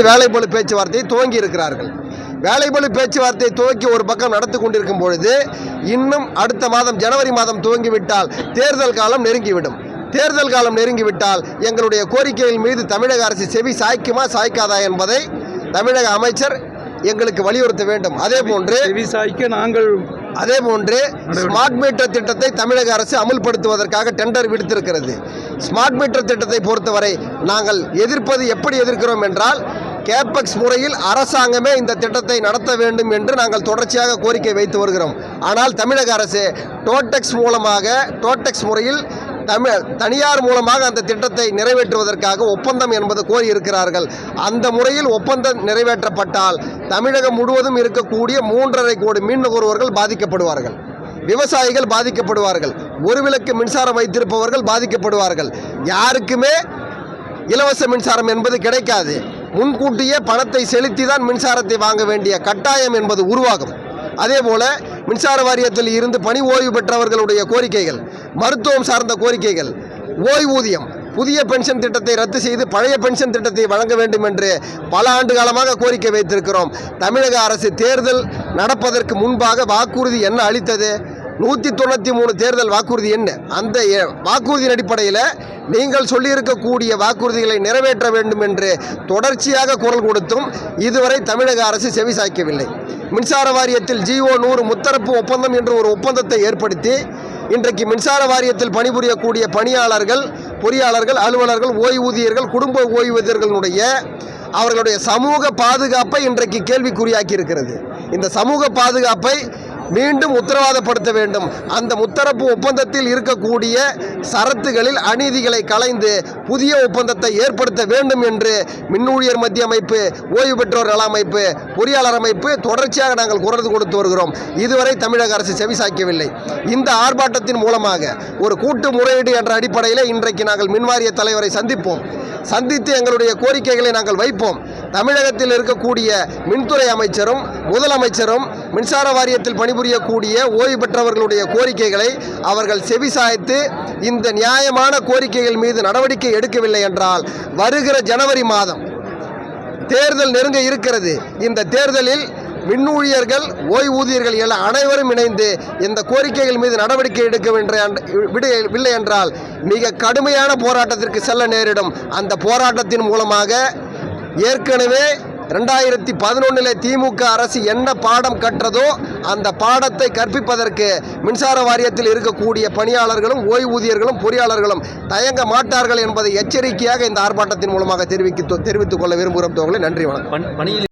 வேலைப்பளு பேச்சுவார்த்தையை துவங்கி இருக்கிறார்கள். வேலைப்பளு பேச்சுவார்த்தையை துவக்கி ஒரு பக்கம் நடத்தி கொண்டிருக்கும் பொழுது இன்னும் அடுத்த மாதம் ஜனவரி மாதம் துவங்கிவிட்டால் தேர்தல் காலம் நெருங்கிவிடும். தேர்தல் காலம் நெருங்கிவிட்டால் எங்களுடைய கோரிக்கைகள் மீது தமிழக அரசு செவி சாய்க்குமா சாய்க்காதா என்பதை தமிழக அமைச்சர் எங்களுக்கு வலியுறுத்த வேண்டும். அதே போன்று நாங்கள் அதே போன்று ஸ்மார்ட் மீட்டர் திட்டத்தை தமிழக அரசு அமுல்படுத்துவதற்காக டெண்டர் விடுத்திருக்கிறது. ஸ்மார்ட் மீட்டர் திட்டத்தை பொறுத்தவரை நாங்கள் எதிர்ப்பது எப்படி எதிர்க்கிறோம் என்றால் கேபெக்ஸ் முறையில் அரசாங்கமே இந்த திட்டத்தை நடத்த வேண்டும் என்று நாங்கள் தொடர்ச்சியாக கோரிக்கை வைத்து வருகிறோம். ஆனால் தமிழக அரசு டோட்டெக்ஸ் மூலமாக டோட்டெக்ஸ் முறையில் தமிழ் தனியார் மூலமாக அந்த திட்டத்தை நிறைவேற்றுவதற்காக ஒப்பந்தம் என்பது கோரி இருக்கிறார்கள் அந்த முறையில் ஒப்பந்தம் நிறைவேற்றப்பட்டால் தமிழகம் முழுவதும் இருக்கக்கூடிய மூன்றரை கோடி மீன் நுகர்வோர்கள் பாதிக்கப்படுவார்கள். விவசாயிகள் பாதிக்கப்படுவார்கள். ஒரு விளக்கு மின்சாரம் வைத்திருப்பவர்கள் பாதிக்கப்படுவார்கள். யாருக்குமே இலவச மின்சாரம் என்பது கிடைக்காது. முன்கூட்டியே பணத்தை செலுத்தி தான் மின்சாரத்தை வாங்க வேண்டிய கட்டாயம் என்பது உருவாகும். அதேபோல மின்சார வாரியத்தில் இருந்து பணி ஓய்வு பெற்றவர்களுடைய கோரிக்கைகள் மருத்துவம் சார்ந்த கோரிக்கைகள் ஓய்வூதியம் புதிய பென்ஷன் திட்டத்தை ரத்து செய்து பழைய பென்ஷன் திட்டத்தை வழங்க வேண்டும் என்று பல ஆண்டு காலமாக கோரிக்கை வைத்திருக்கிறோம். தமிழக அரசு தேர்தல் நடப்பதற்கு முன்பாக வாக்குறுதி என்ன அளித்தது? நூற்றி தொண்ணூற்றி மூணு தேர்தல் வாக்குறுதி என்ன? அந்த வாக்குறுதியின் அடிப்படையில் நீங்கள் சொல்லியிருக்கக்கூடிய வாக்குறுதிகளை நிறைவேற்ற வேண்டும் என்று தொடர்ச்சியாக குரல் கொடுத்தும் இதுவரை தமிழக அரசு செவிசாய்க்கவில்லை மின்சார வாரியத்தில் ஜிஓ நூறு முத்தரப்பு ஒப்பந்தம் என்று ஒரு ஒப்பந்தத்தை ஏற்படுத்தி இன்றைக்கு மின்சார வாரியத்தில் பணிபுரியக்கூடிய பணியாளர்கள் பொறியாளர்கள் அலுவலர்கள் ஓய்வூதியர்கள் குடும்ப ஓய்வூதியர்களுடைய அவர்களுடைய சமூக பாதுகாப்பை இன்றைக்கு கேள்விக்குறியாக்கி இருக்கிறது இந்த சமூக பாதுகாப்பை மீண்டும் உத்தரவாதப்படுத்த வேண்டும். அந்த முத்தரப்பு ஒப்பந்தத்தில் இருக்கக்கூடிய சரத்துகளில் அநீதிகளை களைந்து புதிய ஒப்பந்தத்தை ஏற்படுத்த வேண்டும் என்று மின்னூழியர் மத்திய அமைப்பு ஓய்வு பெற்றோர் நல அமைப்பு பொறியாளர் அமைப்பு தொடர்ச்சியாக நாங்கள் குரல் கொடுத்து வருகிறோம். இதுவரை தமிழக அரசு செவிசாய்க்கவில்லை. இந்த ஆர்ப்பாட்டத்தின் மூலமாக ஒரு கூட்டு முறையீடு என்ற அடிப்படையில் இன்றைக்கு நாங்கள் மின்வாரிய தலைவரை சந்திப்போம். சந்தித்து எங்களுடைய கோரிக்கைகளை நாங்கள் வைப்போம். தமிழகத்தில் இருக்கக்கூடிய மின்துறை அமைச்சரும் முதலமைச்சரும் மின்சார வாரியத்தில் பணிபுரியக்கூடிய ஓய்வு பெற்றவர்களுடைய கோரிக்கைகளை அவர்கள் செவிசாய்த்து இந்த நியாயமான கோரிக்கைகள் மீது நடவடிக்கை எடுக்கவில்லை என்றால் வருகிற ஜனவரி மாதம் தேர்தல் நெருங்க இருக்கிறது. இந்த தேர்தலில் மின்னூழியர்கள் ஓய்வூதியர்கள் என அனைவரும் இணைந்து இந்த கோரிக்கைகள் மீது நடவடிக்கை எடுக்க விடவில்லை என்றால் மிக கடுமையான போராட்டத்திற்கு செல்ல நேரிடும். அந்த போராட்டத்தின் மூலமாக ஏற்கனவே ரெண்டாயிரத்தி பதினொன்றில் திமுக அரசு என்ன பாடம் கற்றதோ அந்த பாடத்தை கற்பிப்பதற்கு மின்சார வாரியத்தில் இருக்கக்கூடிய பணியாளர்களும் ஓய்வூதியர்களும் பொறியாளர்களும் தயங்க மாட்டார்கள் என்பதை எச்சரிக்கையாக இந்த ஆர்ப்பாட்டத்தின் மூலமாக தெரிவிக்க தெரிவித்துக் கொள்ள விரும்புகிறோம். தோழர்களே நன்றி வணக்கம். பணியில்